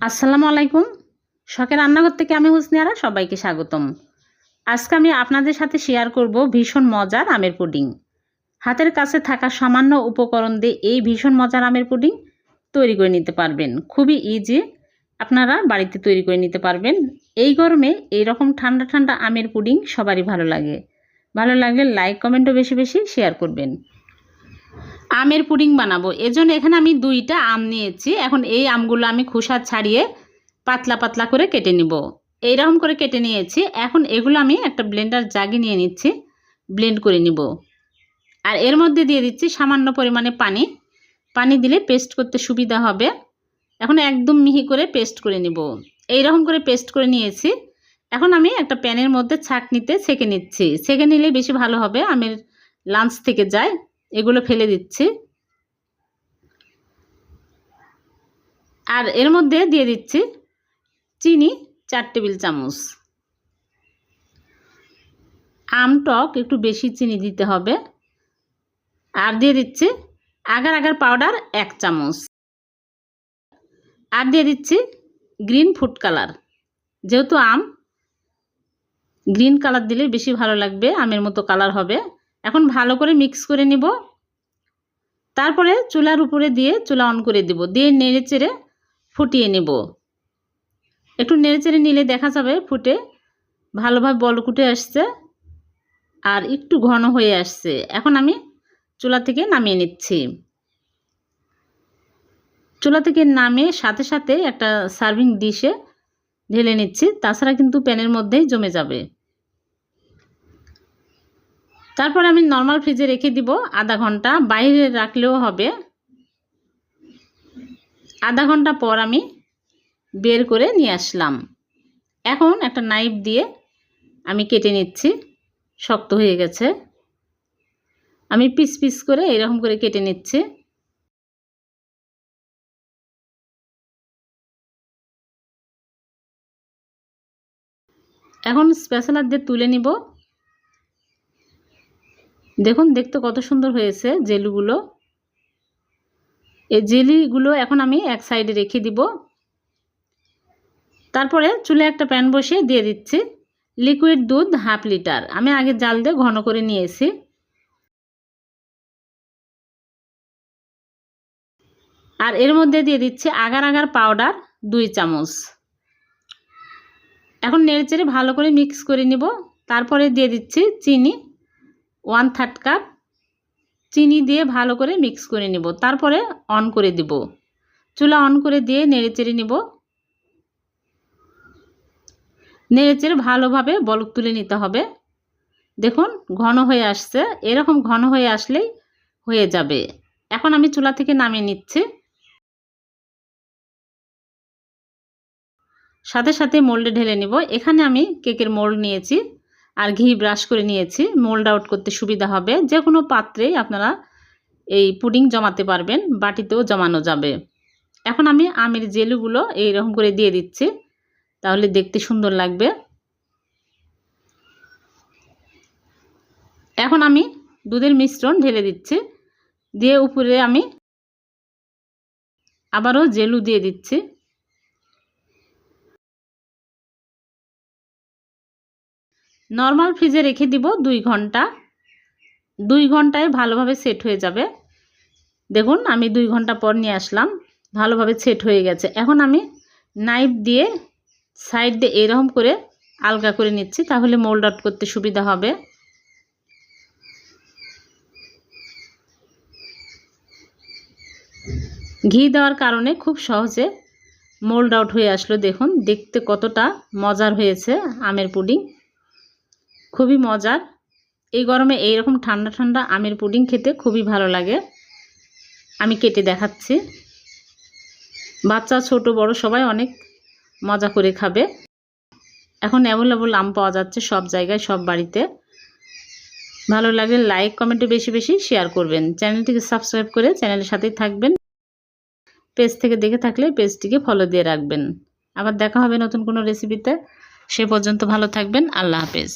আসসালামু আলাইকুম। শখের রান্নাঘর থেকে আমি হুসনিয়ারা সবাইকে স্বাগতম। আজকে আমি আপনাদের সাথে শেয়ার করব ভীষণ মজার আমের পুডিং। হাতের কাছে থাকা সামান্য উপকরণ দিয়ে এই ভীষণ মজার আমের পুডিং তৈরি করে নিতে পারবেন। খুবই ইজি আপনারা বাড়িতে তৈরি করে নিতে পারবেন। এই গরমে এই রকম ঠান্ডা ঠান্ডা আমের পুডিং সবারই ভালো লাগে। ভালো লাগলে লাইক কমেন্টও বেশি বেশি শেয়ার করবেন। আমের পুডিং বানাবো। এজন্য এখানে আমি দুইটা আম নিয়েছি। এখন এই আমগুলো আমি খোসা ছাড়িয়ে পাতলা পাতলা করে কেটে নিব। এইরকম করে কেটে নিয়েছি। এখন এগুলো আমি একটা ব্লেন্ডার জাগে নিয়ে নিচ্ছি। ব্লেন্ড করে নিব। আর এর মধ্যে দিয়ে দিচ্ছি সামান্য পরিমাণে পানি। পানি দিলে পেস্ট করতে সুবিধা হবে। এখন একদম মিহি করে পেস্ট করে নিব। এইরকম করে পেস্ট করে নিয়েছি। এখন আমি একটা প্যানের মধ্যে ছাঁকনিতে ছেঁকে নিচ্ছি। ছেঁকে নিলে বেশি ভালো হবে। আমের লাঞ্চ থেকে যায়। এগুলো ফেলে দিচ্ছি। আর এর মধ্যে দিয়ে দিচ্ছি চিনি চার টেবিল চামচ। আম, টক, একটু বেশি চিনি দিতে হবে। আর দিয়ে দিচ্ছি আগার আগার পাউডার এক চামচ। আর দিয়ে দিচ্ছি গ্রিন ফুড কালার। যেহেতু আম, গ্রিন কালার দিলে বেশি ভালো লাগবে, আমের মতো কালার হবে। এখন ভালো করে মিক্স করে নিব। তারপরে চুলার উপরে দিয়ে চুলা অন করে দিব। দিয়ে নেড়ে চেড়ে ফুটিয়ে নেব। একটু নেড়ে চেড়ে নিলে দেখা যাবে ফুটে ভালোভাবে বলকুটে আসছে আর একটু ঘন হয়ে আসছে। এখন আমি চুলা থেকে নামিয়ে নিচ্ছি। চুলা থেকে নামিয়ে সাথে সাথে একটা সার্ভিং ডিশে ঢেলে নিচ্ছি। তাছাড়া কিন্তু প্যানের মধ্যেই জমে যাবে। তারপর আমি নর্মাল ফ্রিজে রেখে দিব আধা ঘণ্টা। বাইরে রাখলেও হবে। আধা ঘণ্টা পর আমি বের করে নিয়ে আসলাম। এখন একটা নাইফ দিয়ে আমি কেটে নিচ্ছি। শক্ত হয়ে গেছে। আমি পিস পিস করে এরকম করে কেটে নিচ্ছি। এখন স্পেশালার দিয়ে তুলে নিব। দেখুন, দেখতে কত সুন্দর হয়েছে জেলুগুলো। এই জেলিগুলো এখন আমি এক সাইডে রেখে দিব। তারপরে চুলে একটা প্যান বসিয়ে দিয়ে দিচ্ছি। লিকুইড দুধ হাফ লিটার। আমি আগে জাল দিয়ে ঘন করে নিয়েছি। আর এর মধ্যে দিয়ে দিচ্ছি আগার আগার পাউডার দুই চামচ। এখন নেড়েচেড়ে ভালো করে মিক্স করে নিব। তারপরে দিয়ে দিচ্ছি চিনি ওয়ান থার্ড কাপ চিনি দিয়ে ভালো করে মিক্স করে নিব। তারপরে অন করে দিব। চুলা অন করে দিয়ে নেড়ে নেড়েচেড়ে নিব। নেড়েচেড়ে ভালোভাবে বলক তুলে নিতে হবে। দেখুন, ঘন হয়ে আসছে। এরকম ঘন হয়ে আসলেই হয়ে যাবে। এখন আমি চুলা থেকে নামিয়ে নিচ্ছি। সাথে সাথে মোল্ডে ঢেলে নিব। এখানে আমি কেকের মোল্ড নিয়েছি। আর ঘি ব্রাশ করে নিয়েছি। মোল্ড আউট করতে সুবিধা হবে। যে কোনো পাত্রেই আপনারা এই পুডিং জমাতে পারবেন, বাটিতেও জমানো যাবে। এখন আমি আমের জেলুগুলো এইরকম করে দিয়ে দিচ্ছি। তাহলে দেখতে সুন্দর লাগবে। এখন আমি দুধের মিশ্রণ ঢেলে দিচ্ছি। দিয়ে উপরে আমি আবারও জেলু দিয়ে দিচ্ছি। নর্মাল ফ্রিজে রেখে দিব দুই ঘণ্টা। দুই ঘন্টায় ভালোভাবে সেট হয়ে যাবে। দেখুন, আমি দুই ঘণ্টা পর নিয়ে আসলাম। ভালোভাবে সেট হয়ে গেছে। এখন আমি নাইফ দিয়ে সাইড দিয়ে এরকম করে আলগা করে নিচ্ছি, তাহলে মোল্ড আউট করতে সুবিধা হবে। ঘি দেওয়ার কারণে খুব সহজে মোল্ড আউট হয়ে আসলো। দেখুন, দেখতে কতটা মজার হয়েছে আমের পুডিং। খুবই মজার। এই গরমে এই রকম ঠান্ডা ঠান্ডা আমের পুডিং খেতে খুবই ভালো লাগে। আমি কেটে দেখাচ্ছি। বাচ্চা, ছোট, বড় সবাই অনেক মজা করে খাবে। এখন অ্যাভেলেবল আম পাওয়া যাচ্ছে সব জায়গায়, সব বাড়িতে। ভালো লাগলে লাইক কমেন্টে বেশি বেশি শেয়ার করবেন। চ্যানেলটিকে সাবস্ক্রাইব করে চ্যানেলের সাথেই থাকবেন। পেজ থেকে দেখে থাকলে পেজটিকে ফলো দিয়ে রাখবেন। আবার দেখা হবে নতুন কোনো রেসিপিতে সে পর্যন্ত ভালো থাকবেন। আল্লাহ হাফেজ।